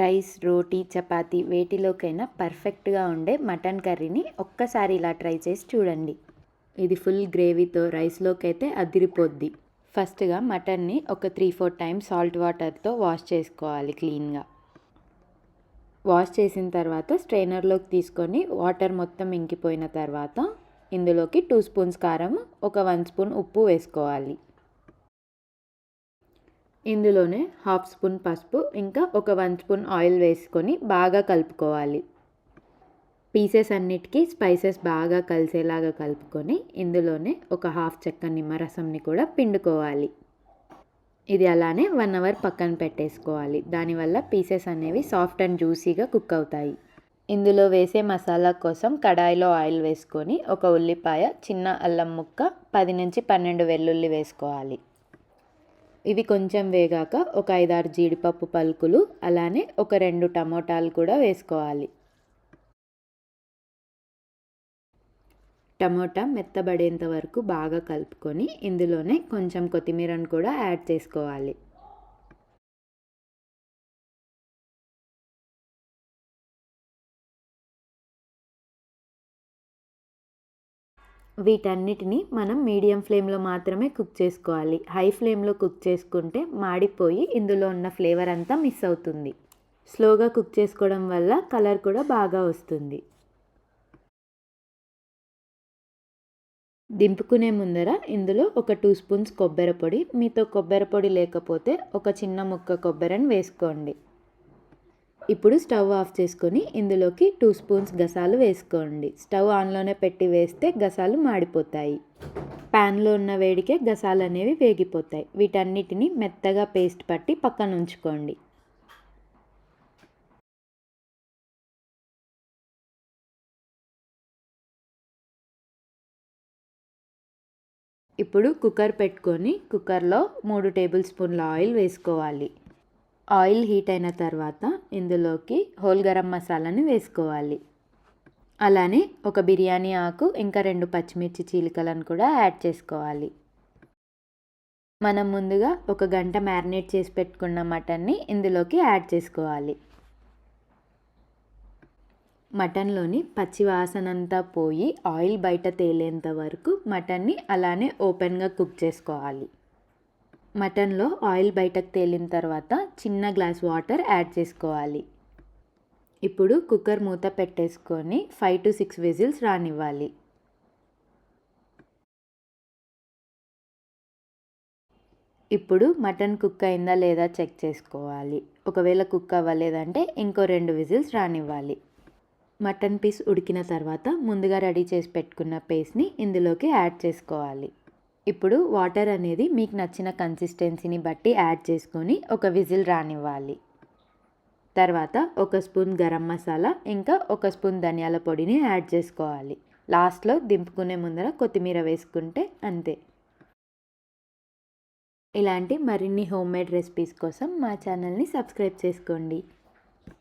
Rice రోటీ చపాతీ వేటిలోకైనా పర్ఫెక్ట్గా ఉండే mutton కర్రీని ఒక్కసారి ఇలా ట్రై చేసి చూడండి. ఇది ఫుల్ గ్రేవీతో రైస్లోకి అయితే అదిరిపోద్ది. ఫస్ట్గా మటన్ని ఒక త్రీ ఫోర్ టైమ్స్ సాల్ట్ వాటర్తో వాష్ చేసుకోవాలి క్లీన్గా. వాష్ చేసిన తర్వాత స్ట్రైనర్లోకి తీసుకొని వాటర్ మొత్తం ఇంకిపోయిన తర్వాత ఇందులోకి టూ స్పూన్స్ కారం ఒక వన్ స్పూన్ ఉప్పు వేసుకోవాలి. ఇందులోనే హాఫ్ స్పూన్ పసుపు ఇంకా ఒక వన్ స్పూన్ ఆయిల్ వేసుకొని బాగా కలుపుకోవాలి. పీసెస్ అన్నిటికీ స్పైసెస్ బాగా కలిసేలాగా కలుపుకొని ఇందులోనే ఒక హాఫ్ చెక్క నిమ్మరసంని కూడా పిండుకోవాలి. ఇది అలానే వన్ అవర్ పక్కన పెట్టేసుకోవాలి. దానివల్ల పీసెస్ అనేవి సాఫ్ట్ అండ్ జ్యూసీగా కుక్ అవుతాయి. ఇందులో వేసే మసాలా కోసం కడాయిలో ఆయిల్ వేసుకొని ఒక ఉల్లిపాయ చిన్న అల్లం ముక్క పది నుంచి పన్నెండు వెల్లుల్లి వేసుకోవాలి. ఇవి కొంచెం వేగాక ఒక ఐదారు జీడిపప్పు పలుకులు అలానే ఒక రెండు టమోటాలు కూడా వేసుకోవాలి. టమోటా మెత్తబడేంత వరకు బాగా కలుపుకొని ఇందులోనే కొంచెం కొత్తిమీరను కూడా యాడ్ చేసుకోవాలి. వీటన్నిటిని మనం మీడియం ఫ్లేమ్లో మాత్రమే కుక్ చేసుకోవాలి. హై ఫ్లేమ్లో కుక్ చేసుకుంటే మాడిపోయి ఇందులో ఉన్న ఫ్లేవర్ అంతా మిస్ అవుతుంది. స్లోగా కుక్ చేసుకోవడం వల్ల కలర్ కూడా బాగా వస్తుంది. దింపుకునే ముందర ఇందులో ఒక టూ స్పూన్స్ కొబ్బరి పొడి. మీతో కొబ్బరి పొడి లేకపోతే ఒక చిన్న ముక్క కొబ్బరిని వేసుకోండి. ఇప్పుడు స్టవ్ ఆఫ్ చేసుకొని ఇందులోకి టూ స్పూన్స్ గసాలు వేసుకోండి. స్టవ్ ఆన్లోనే పెట్టి వేస్తే గసాలు మాడిపోతాయి. ప్యాన్లో ఉన్న వేడికే గసాలు అనేవి వేగిపోతాయి. వీటన్నిటిని మెత్తగా పేస్ట్ పట్టి పక్కన ఉంచుకోండి. ఇప్పుడు కుక్కర్ పెట్టుకొని కుక్కర్లో మూడు టేబుల్ స్పూన్ల ఆయిల్ వేసుకోవాలి. ఆయిల్ హీట్ అయిన తర్వాత ఇందులోకి హోల్ గరం మసాలాని వేసుకోవాలి. అలానే ఒక బిర్యానీ ఆకు ఇంకా రెండు పచ్చిమిర్చి చీలికలను కూడా యాడ్ చేసుకోవాలి. మనం ముందుగా ఒక గంట మ్యారినేట్ చేసి పెట్టుకున్న మటన్ని ఇందులోకి యాడ్ చేసుకోవాలి. మటన్లోని పచ్చి వాసనంతా పోయి ఆయిల్ బయట తేలేంత వరకు మటన్ని అలానే ఓపెన్గా కుక్ చేసుకోవాలి. మటన్లో ఆయిల్ బయటకు తేలిన తర్వాత చిన్న గ్లాస్ వాటర్ యాడ్ చేసుకోవాలి. ఇప్పుడు కుక్కర్ మూత పెట్టేసుకొని ఫైవ్ టు సిక్స్ విజిల్స్ రానివ్వాలి. ఇప్పుడు మటన్ కుక్ అయిందా లేదా చెక్ చేసుకోవాలి. ఒకవేళ కుక్ అవ్వలేదంటే ఇంకో రెండు విజిల్స్ రానివ్వాలి. మటన్ పీస్ ఉడికిన తర్వాత ముందుగా రెడీ చేసి పెట్టుకున్న పేస్ట్ని ఇందులోకి యాడ్ చేసుకోవాలి. ఇప్పుడు వాటర్ అనేది మీకు నచ్చిన కన్సిస్టెన్సీని బట్టి యాడ్ చేసుకొని ఒక విజిల్ రానివ్వాలి. తర్వాత ఒక స్పూన్ గరం మసాలా ఇంకా ఒక స్పూన్ ధనియాల పొడిని యాడ్ చేసుకోవాలి. లాస్ట్లో దింపుకునే ముందర కొత్తిమీర వేసుకుంటే అంతే. ఇలాంటి మరిన్ని హోమ్ మేడ్ రెసిపీస్ కోసం మా ఛానల్ని సబ్స్క్రైబ్ చేసుకోండి.